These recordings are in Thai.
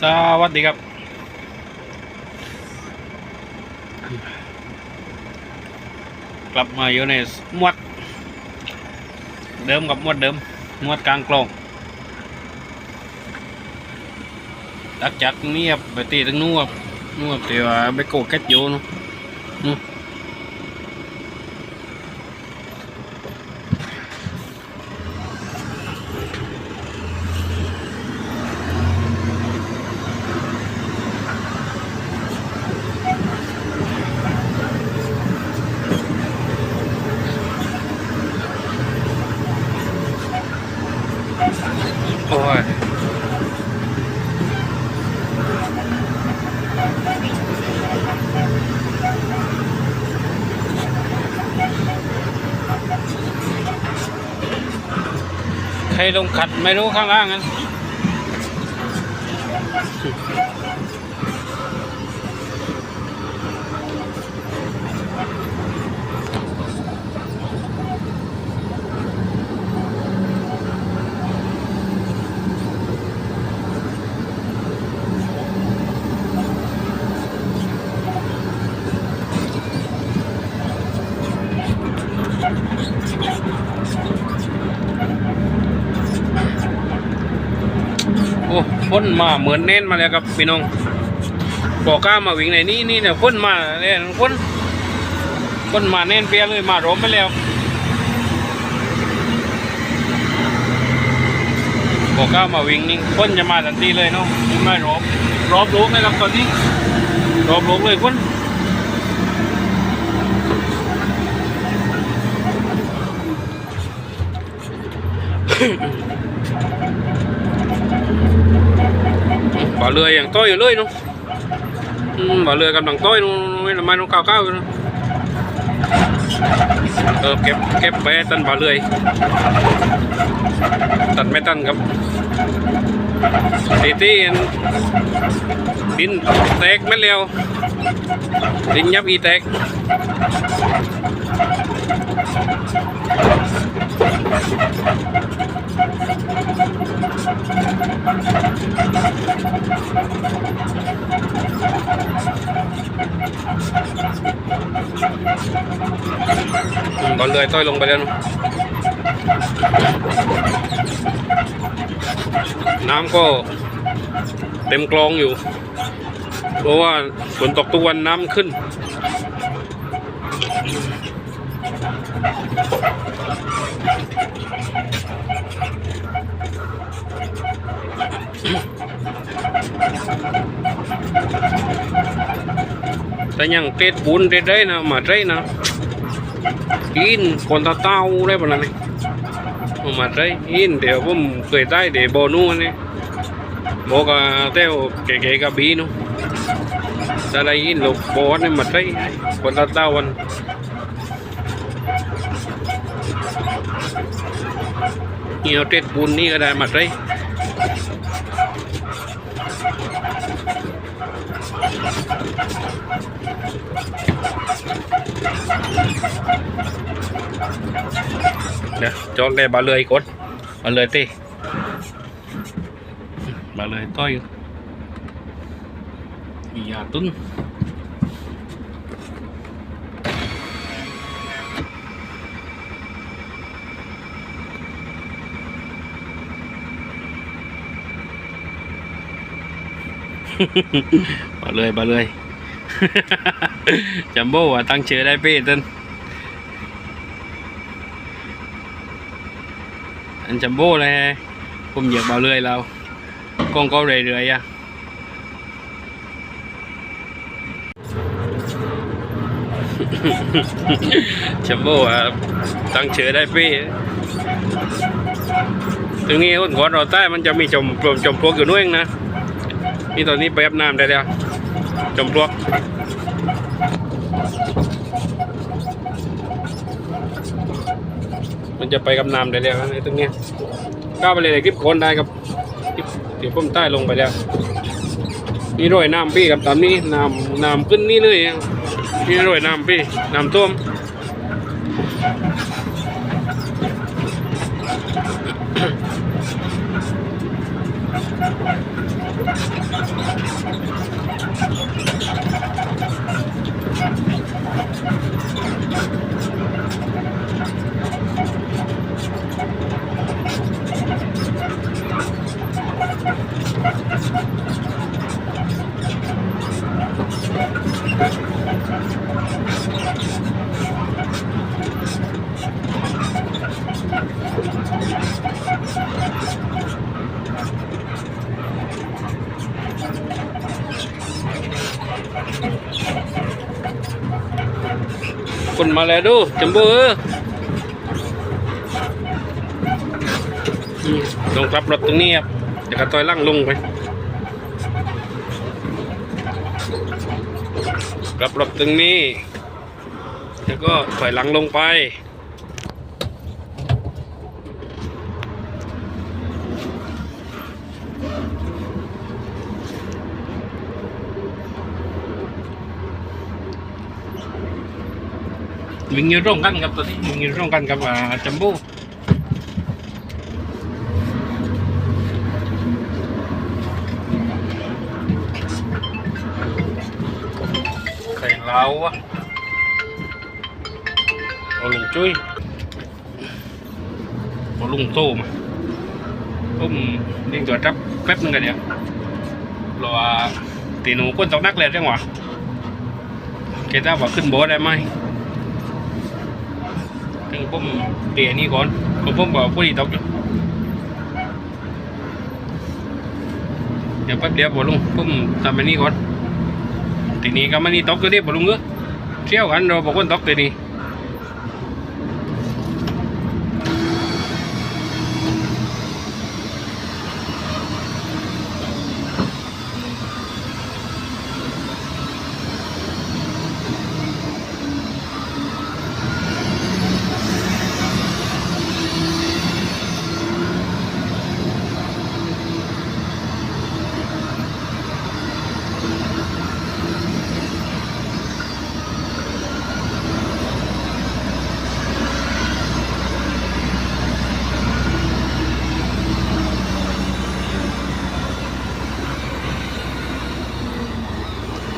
สวัสดีครับ กลับมาอยู่ในมวด เดิมกับมวดเดิมมวดกลางกลองดักจากนี้ครับไปตีตั้งนู้นครับนู้นครับแต่ว่าไปโกแคทอยู่นอะนู้ ลงขัดไม่รู้ข้างล่างนั้น โอ้นมาเหมือนเน้นมาแล้วครับพี่น้องบอกกล้ามาวิ่งในนี้นี่เนี่ยพ่นมาเนี่ยพ่นพ่นมาเน้นเปียเลยมาร้มไปแล้วบอกก้ามาวิ่งนี่พ่นจะมาทันทีเลยเนาะไม่รอบรอบลูกนะครับตอนนี้รอบลูกเลยพ่น บ่าเรืออย่างต้อยอยู่เลยเนาะอืมบ่าเรือกำลังต้อยนู่นไม่ละไมน้องก้าวก้าวเนาะเออเก็บเก็บไปตันบ่าเรือตัดไม่ตันครับตีตีนดินแตกไม่เร็วดินยับอีแตก อืมบ่าเรือยต้อยลงไปแล้วเนาะน้ำก็เต็มกลองอยู่ เพราะว่าฝนตกทุกวันน้ำขึ้น แต่ยังเตดบุญเตดได้นะมาได้นะกินคนตาเต้าได้ปะนั่นนี่เอามาได้กินเดี๋ยวผม เคยได้เดี๋ยวโบนูนนี่บอกกับเต้วเก๋ๆกับบีนูถ้าได้ยินลูกบอสนี่มาได้คนตาเต้าวันเหี่ย จัมโบ้อะตั้งเชื้อได้พี่ต้นอันจัมโบ้เลยฮะผมเหยียบเบาเรื่อยเรากล้องก็เรื่อยๆอะจัมโบ้อะตั้งเชื้อได้พี่ตรงนี้คนขอเราใต้มันจะมีจมจมพวกอยู่นู่นเองนะนี่ตอนนี้ไปอับน้ำได้แล้ว จมปลวกมันจะไปกับน้ำได้แล้วนะไอ้ตรงเนี้ยก้าวไปเลยในคลิปโคนได้ครับคลิปเดี๋ยวผมใต้ลงไปแล้ว นี่รอยน้ำพี่ครับตอนนี้น้ำน้ำขึ้นนี่เลยนี่รอยน้ำพี่น้ำท่วม มาแล้วดูจัมโบ้เออลงกลับรถตรงนี้ครับเดี๋ยวก็ต่อยล่างลงไปกลับรถตรงนี้ แล้วก็ถอยหลังลงไป วิ่งอยู่ร่วมกันครับตัวนี้วิ่งอยู่ร่วมกันกับจัมโบ้ไข่ลาวอะเอาลุงจุ้ยเอาลุงโตมาผมเรียกตัวจับแป๊บนึงกันเดี๋ยวรอตีหนูก้นตกนักเลยจังหวะเกต้าบอกขึ้นโบได้ไหม ถึงผมเตียนี่ก่อนผมผมบอกผู้ดีตกอยู่เดี๋ยวแป๊บเดียวบอลุงผมทำไปนี่ก่อนทีนี้ก็มันนี่ตกก็ได้บอลุงเออเที่ยวกันเราบอกคนตกตีนี้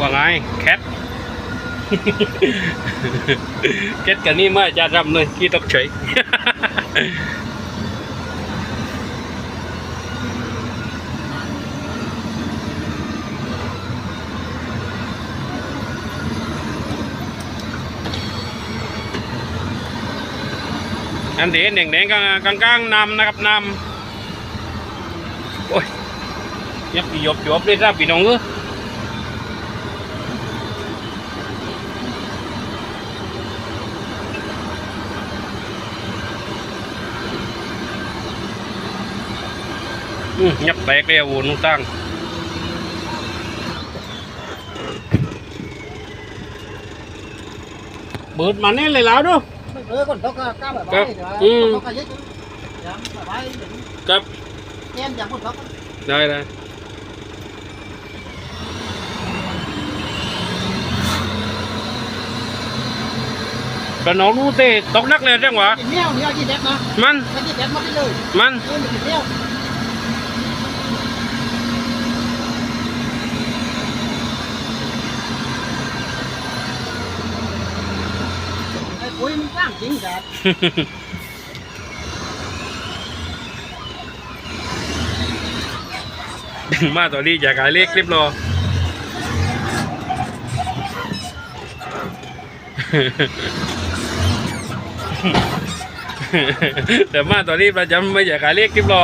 ว่าไงแคท แคทกันนี่มาจะรำเลยกี่ตกเฉยอันที่เห็นแดงๆกลางกลางๆนำนะครับนำโอ้ยยับปียบจบเลยจ้าพี่น้องเออ ยับแตกเลยโอ้นุ่งตั้งเบิดมาแน่เลยแล้วดูเออคนตกก็ก้าวแบบครับอือืมตกก็เยอะจังแบบไปครับแก้มอย่างคนตกได้ได้กระน้องรู้เตะตกนักเลยจังหวะกินเนี้ยนี่กินแดดนะมันไม่กินแดดมาไปเลยมัน เออไม่กินเนี้ยไมางจริงจัดมาตัวนี้อยากขายเลขคลิปรอแต่มาตัวนี้ประจำไม่อยากขายเลขคลิปรอ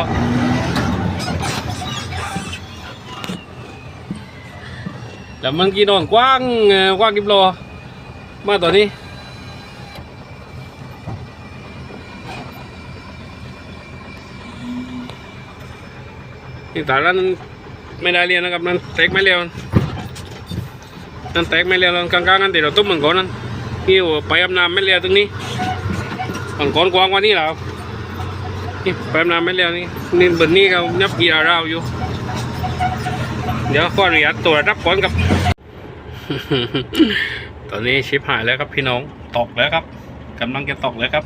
แต่มันกี่นอนกว้างกว้างคลิปรอมาตัวนี้ ที่ตานั้นไม่ได้เรียนนะครับนั่นแตกไม่เร็วนั่นแตกไม่เร็วกลางๆกันเดี๋ยวเราตุ้มมังกรนั่นนี่โอ้ไปอาบน้ำไม่เร็วตรงนี้มังกรกว้างกว่านี้แล้วนี่ไปอาบน้ำไม่เร็วนี่นี่บนนี้เขายับกีฬาราวอยู่ เดี๋ยวขออนุญาตตัวรับก่อนครับ ตอนนี้ชิปหายแล้วครับพี่น้องตกแล้วครับกำลังจะตกแล้วครับ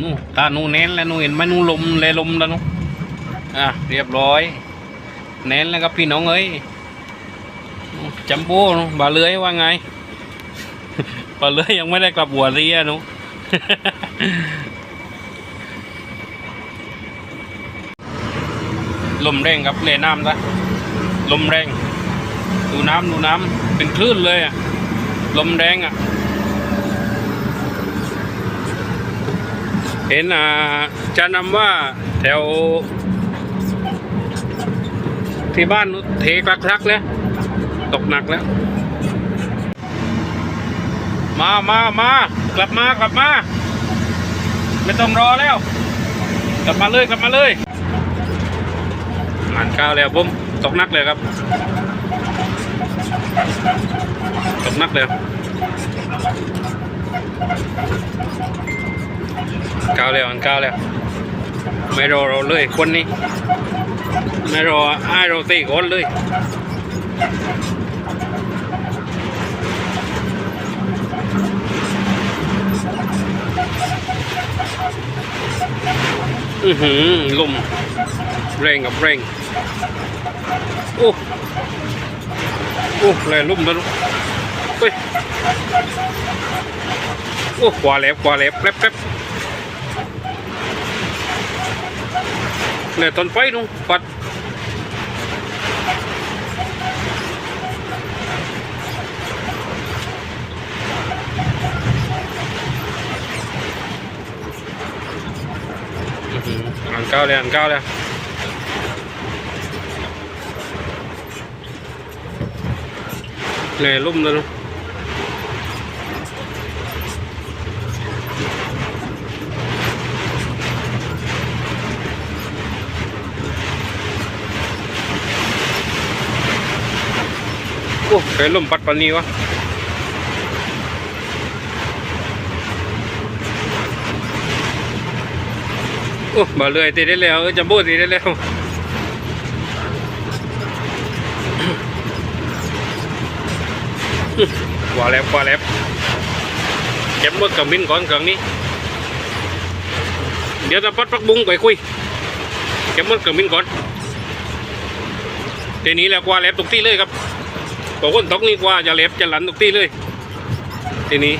นู่นตานูเน้นแล้วนูเห็นไหมนู่ลมเลยลมแล้วนู อะเรียบร้อยเน้นแล้วครับพี่น้องเอ้ยจัมโบ้บาเลื้อยว่าไงบาเลื้อยยังไม่ได้กลับหัวเรียหนุลมแรงครับเลน้ำซะลมแรง ดูน้ำดูน้ำเป็นคลื่นเลยอะลมแรงอะเห็นอ่าจะนำว่าแถว ที่บ้านนู้เทกลักๆแล้วตกหนักแล้ว มามามากลับมากลับมา ไม่ต้องรอแล้ว กลับมาเลยกลับมาเลยงานข้าวแล้วผมตกนักเลยครับ ตกนักเลยก้าวแล้วอันก้าวแล้วไม่รอเราเลยคนนี้ ไม่รอไอ้เราตีก่อนเลยอือหือลมแรงกับแรงโอ้โอ้แรงลมแล้วลูกเฮ้ยโอ้ขวาแหลบขวาแหลบแป๊บแป๊บ เนี่ยต้นไฟนุ่งปัดอื้อหืออ่านเก้าเล ยอ่านเก้าเลยเนี่ยลุ่มแล้วลูกโอ้เคยลมปัดปันนี้วะโอ้มาเลยตีได้แล้วจัมโบ้ตีได้แล้วกว่าแล้วกว่าแล้วเก็บหมดกับมินก่อนเครื่องนี้ เดี๋ยวจะปัดปักบุ้งไปคุยเก็บหมดกับมินก่อนเทีนี้แล้วกว่าแล้วตกที่เลยครับ บอกคนตกนี่กว่าจะเล็บจะหลันทุกที่เลย ทีนี้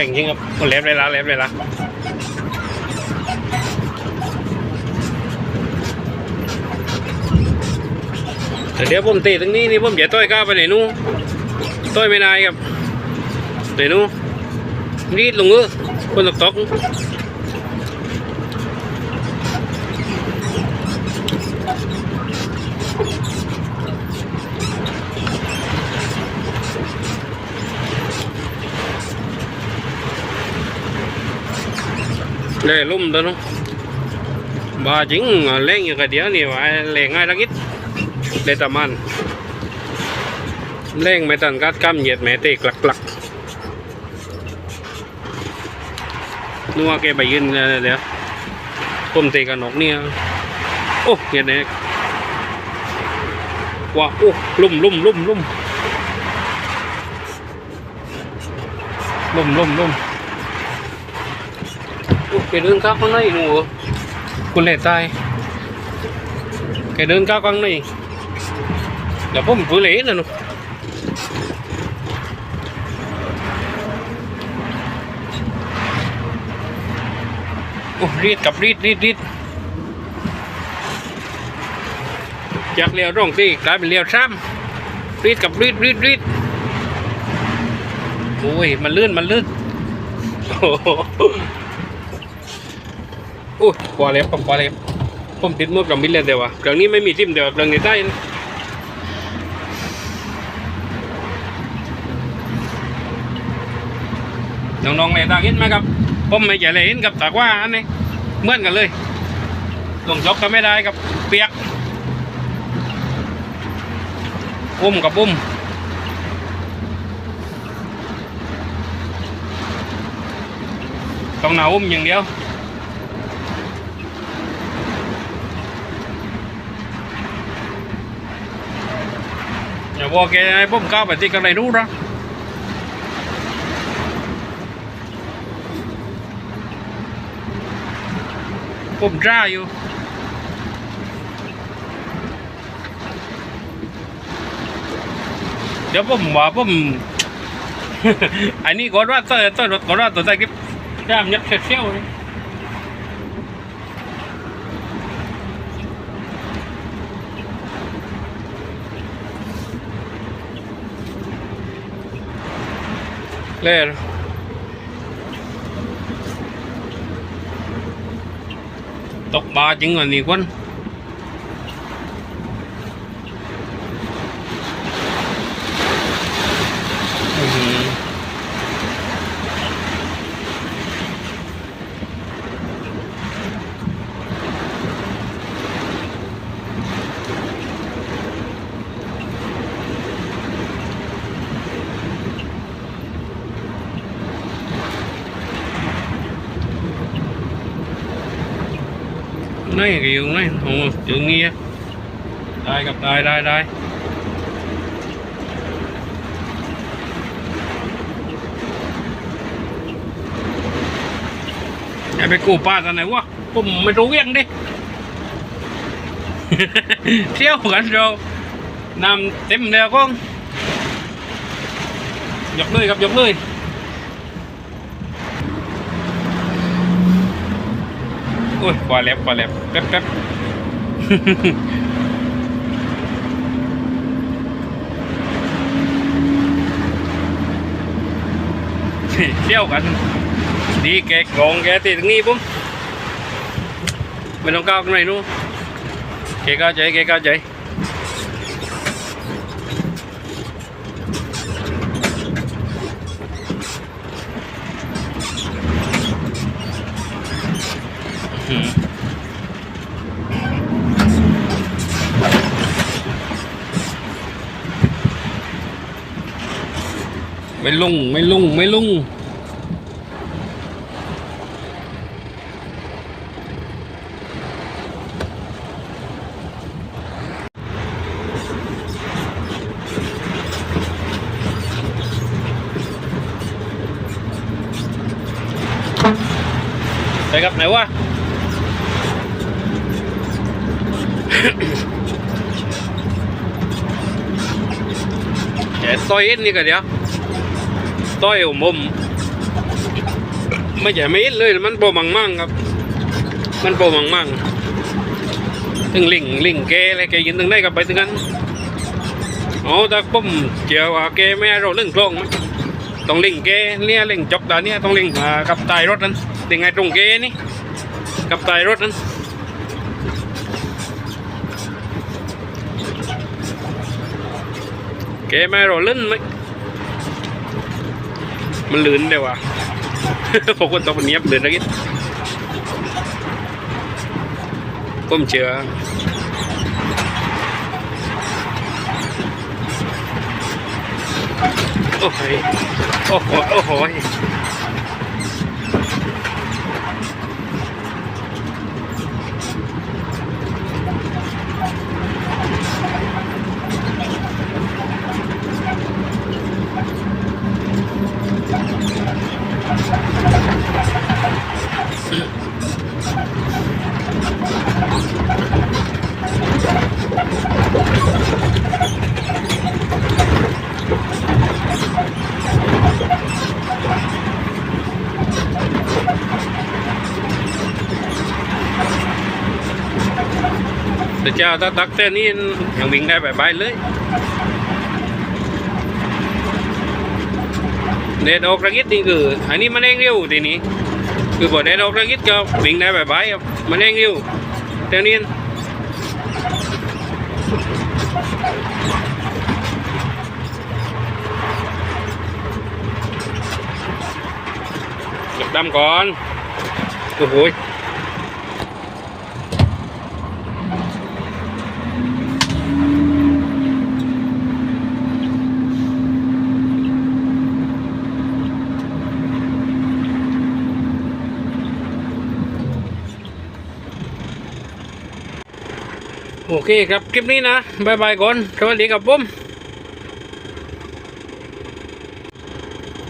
รงจริงครับคนเล็บเลยละเล็บเลยละเดี๋ยวผมตีตรงนี้นี่ผมเดี๋ยวต้อยก้าวไปไหนนู้ต้อยไม่ได้ครับไหนนู้นรีดลงเออคนตกตก เลยลุ่มตัวนู้นบาจิงเล่งอยู่กับเดียวนี่ว่าเล่งง่ายลักอิดเลยตะมันเล่งไม่ตันกัดกำเหยียดแม่เตะกลักกลักนัวแกไปยืนเดี๋ยวเดี๋ยวผมเตะกันนกเนี่ยโอ้เหยียดเนี่ยว่าโอ้ลุ่มลุ่มลุ่มลุ่มลุ่มลุ่มลุ่ม cái đơn cao con này nữa con lẻ tai cái đơn cao con này là bom vừa lấy rồi nó Ồ, rít cặp rít rít rít จากเลี้ยวร่องที่กลายเป็นเลี้ยวซ้ำรีดกับรีดรีดรีดโอ้ย มันลื่น มันลื่นโอ้ โหโอ้ยกว่าเล็บผมกว่าเล็บผมติดมือกับมิดเลยเดียววะเครื่องนี้ไม่มีทิมเดียวเครื่องนี้ได้นะน้องๆเลยตาเห็นไหมครับ ผมไม่จะเลยเห็นกับตากว่าอันนี้เหมือนกันเลยลงจกก็ไม่ได้กับ เปียกอุ้มกับอุ้มต้องหนาอุ้มอย่างเดียว qua cái bom cao phải thì cái này đủ đó bom ra vô เดี๋ยวผมว่าผมอันนี้ก็ว่าตัวตัวรถก็ว่าตัวใจกิ๊บแค่ยับเชี่ยวเลย เล่นตกปลาจริงอันนี้คนอื้อหือ นี่กี่อยู่นี่โอ้อยู่เงี้ยได้กับได้ได้ได้อย่าไปกู้ป้าตอนไหนวะผมไม่รู้เรื่ องดิเที่ยวกันเราเต็มแล้วก็ยกเลยครับเลยโอ้ยกว่าแล้วกว่าแล้วแป๊บแป๊บเที่ยวกัน ดีแกกรองแกตีตรงนี้ปุ๊บไม่ต้องก้าวข้างในนู้นแกก้าวใจแกก้าวใจ ไม่ลุ่งไม่ลุ่งไม่ลุ่งไปกับไหนวะแต่ซอยเอ็นนี่ก็เดี๋ยว ซอยของผมไม่ใช่ไม่เอ็นเลยมันโปมังมั่งครับ มันโปมังมั่งถึงลิงลิงแกอะไรแกยินถึงได้กับไปถึงนั้นอ๋อแต่มเกี่ยวแกไม่เราเรื่องโครงมั้ยต้องลิงแกเนี่ยลิงจกตาเนี่ยต้องลิงกับตายรถนั้นลิงไงตรงแกนี่กับตายรถนั้นแกไม่รอเล่นไหม มันลื่นเดียวว่ะพวกคนต้องเนี้ยบลื่นนะกิดผมเชือโอ้ยโอ้โหโอ้โห แต่เจ้าถ้าตักเต้นนี่ยังวิ่งได้แบบไปเลยเด็ดออกระกิดนี่คืออันนี้มันเร่งเร็วทีนี้คือพอเด็ดออกระกิดก็วิ่งได้แบบไปครับมันเร่งเร็วแต่นี่เก็บดำก่อนโอ้โห เคครับ คลิปนี้นะบายบายก่อนสวัสดีครับผม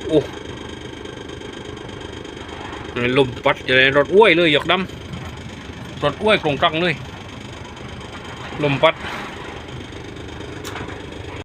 โอ้ลมปัดอยู่ในรถอ้วยเลยหยกดำรถอ้วยโครงกลางเลย ลมปัด